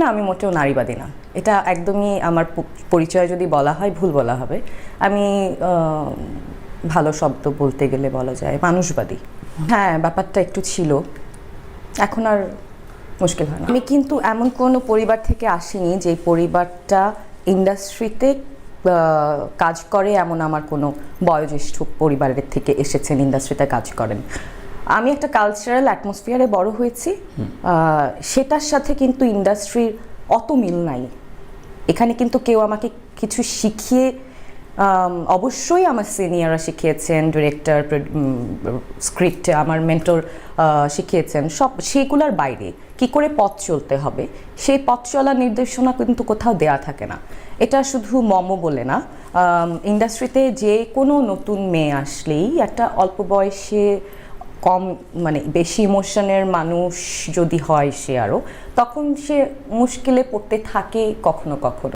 না, আমি মোটেও নারীবাদী না। এটা একদমই আমার পরিচয় যদি বলা হয়, ভুল বলা হবে। আমি ভালো শব্দ বলতে গেলে বলা যায় মানুষবাদী। হ্যাঁ ব্যাপারটা একটু ছিল। এখন আর মুশকিল হয় না। আমি কিন্তু এমন কোনো পরিবার থেকে আসিনি যে পরিবারটা ইন্ডাস্ট্রিতে কাজ করে এমন আমার কোনো বয়োজ্যেষ্ঠ পরিবারের থেকে এসেছেন, ইন্ডাস্ট্রিতে কাজ করেন। আমি একটা কালচারাল অ্যাটমসফিয়ারে বড় হয়েছি। সেটার সাথে কিন্তু ইন্ডাস্ট্রির অত মিল নাই। এখানে কিন্তু কেউ আমাকে কিছু শিখিয়ে অবশ্যই আমার সিনিয়ররা শিখিয়েছেন ডিরেক্টর স্ক্রিপ্টে আমার মেন্টর শিখিয়েছেন। সব সেগুলোর বাইরে কি করে পথ চলতে হবে সেই পথ চলার নির্দেশনা কিন্তু কোথাও দেয়া থাকে না। এটা শুধু মম বলে না। ইন্ডাস্ট্রিতে যে কোনো নতুন মেয়ে আসলেই একটা অল্প বয়সে কম মানে বেশি ইমোশনের মানুষ যদি হয় সে আরও তখন সে মুশকিলে পড়তে থাকে কখনো কখনো।